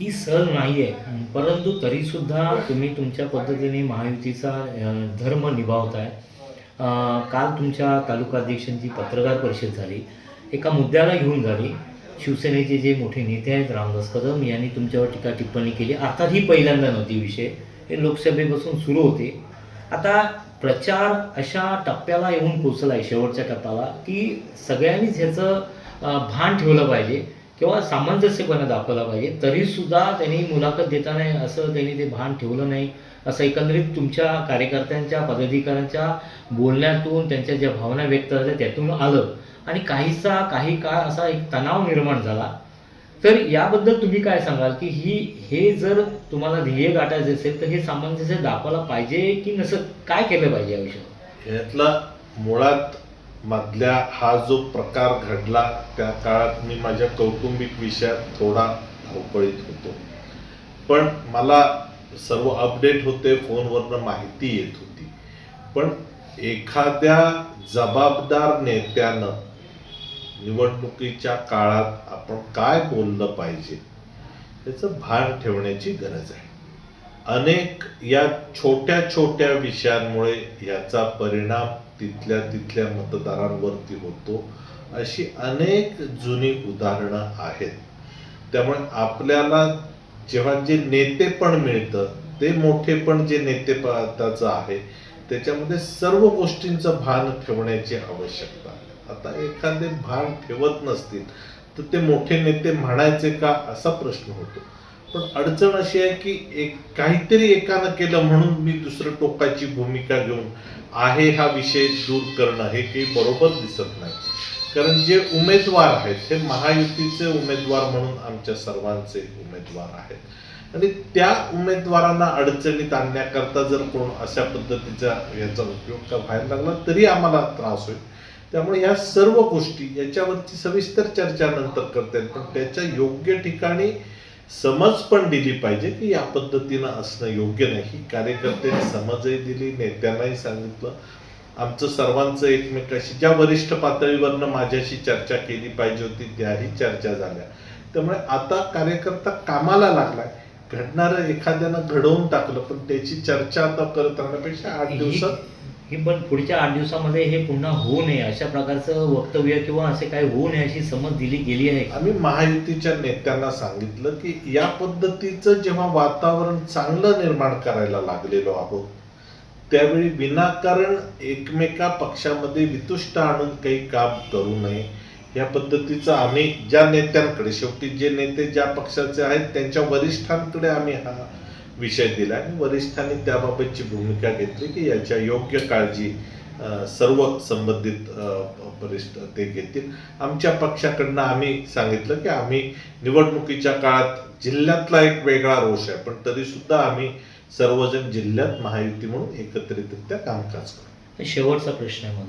ही सहल नाही आहे परंतु तरीसुद्धा तुम्ही तुमच्या पद्धतीने महायुतीचा धर्म निभावताय. काल तुमच्या तालुका अध्यक्षांची पत्रकार परिषद झाली. एका मुद्द्याला घेऊन झाली. शिवसेनेचे जे मोठे नेते आहेत रामदास कदम यांनी तुमच्यावर टीका टिप्पणी केली. अर्थात ही पहिल्यांदा नव्हती विषय. हे लोकसभेपासून सुरू होते. आता प्रचार अशा टप्प्याला येऊन पोचला आहे शेवटच्या टप्प्याला की सगळ्यांनीच ह्याचं भान ठेवलं पाहिजे. किंवा सामंजस्यपणा दाखवला पाहिजे. तरीसुद्धा त्यांनी मुलाखत देताना असं त्यांनी ते भान ठेवलं नाही. असं एकंदरीत तुमच्या कार्यकर्त्यांच्या पदाधिकाऱ्यांच्या बोलण्यातून त्यांच्या ज्या भावना व्यक्त झाल्या त्यातून आलं. आणि काहीसा काही काळ असा एक तणाव निर्माण झाला. तर याबद्दल तुम्ही काय सांगाल? की ही हे जर तुम्हाला ध्येय गाठायचं असेल तर हे सामंजस्य दाखवायला पाहिजे की नसं? काय केलं पाहिजे या विषयावर? यातला मुळात मधल्या हा जो प्रकार घडला त्या काळात मी माझ्या कौटुंबिक विषयात थोडा धावपळीत होतो. पण मला सर्व अपडेट होते फोनवरनं माहिती येत होती. पण एखाद्या जबाबदार नेत्यानं निवडणुकीच्या काळात आपण काय बोललं पाहिजे याचं भान ठेवण्याची गरज आहे. अनेक या छोट्या छोट्या विषयांमुळे याचा परिणाम तिथल्या तिथल्या मतदारांवरती होतो अशी अनेक जुनी उदाहरणं आहेत. त्यामुळे आपल्याला जेव्हा जे नेतेपण मिळतं ते मोठेपण जे नेतेपदाचं आहे त्याच्यामध्ये सर्व गोष्टींचं भान ठेवण्याची आवश्यकता आहे. आता एखादे भान ठेवत नसतील तर ते मोठे नेते म्हणायचे का? असा प्रश्न होतो. पण अडचण अशी आहे की एक काहीतरी एकानं केलं म्हणून मी दुसरं टोकाची भूमिका घेऊन आहे हा विषय दूर करणं हे काही बरोबर दिसत नाही. कारण जे उमेदवार आहेत हे महायुतीचे उमेदवार म्हणून आमच्या सर्वांचे उमेदवार आहेत. आणि त्या उमेदवारांना अडचणीत आणण्याकरता जर कोण अशा पद्धतीचा याचा उपयोग का व्हायला लागला तरी आम्हाला त्रास होईल. त्यामुळे या सर्व गोष्टी याच्यावरची सविस्तर चर्चा नंतर करता येईल पण त्याच्या योग्य ठिकाणी समज पण दिली पाहिजे की या पद्धतीनं असणं योग्य नाही. कार्यकर्त्यांनी समजही दिली नेत्यांनाही सांगितलं. आमचं सर्वांचं एकमेकाशी ज्या वरिष्ठ पातळीवरनं माझ्याशी चर्चा केली पाहिजे होती त्याही चर्चा झाल्या. त्यामुळे आता कार्यकर्ता कामाला लागलाय. घडणारं एखाद्यानं घडवून टाकलं पण त्याची चर्चा आता करत राहण्यापेक्षा आठ दिवसात हे पण पुढच्या आठ दिवसामध्ये हे पुन्हा होऊ नये अशा प्रकारचं वक्तव्य किंवा असे काय होऊ नये अशी समज दिली गेली आहे. आम्ही महायुतीच्या नेत्यांना सांगितलं की या पद्धतीचं जेव्हा वातावरण चांगलं निर्माण करायला लागलेलो आहोत त्यावेळी विनाकारण एकमेका पक्षामध्ये वितुष्ट आणून काही काम करू नये. या पद्धतीचं आम्ही ज्या नेत्यांकडे शेवटी जे नेते ज्या पक्षाचे आहेत त्यांच्या वरिष्ठांकडे आम्ही हा विषय दिला आणि वरिष्ठांनी त्याबाबतची भूमिका घेतली की याच्या योग्य काळजी सर्व संबंधित वरिष्ठ ते घेतील. आमच्या पक्षाकडनं आम्ही सांगितलं की आम्ही निवडणुकीच्या काळात जिल्ह्यातला एक वेगळा रोष आहे पण तरी सुद्धा आम्ही सर्वजण जिल्ह्यात महायुती म्हणून एकत्रितरित्या कामकाज करू शेवटचा प्रश्न आहे माझा.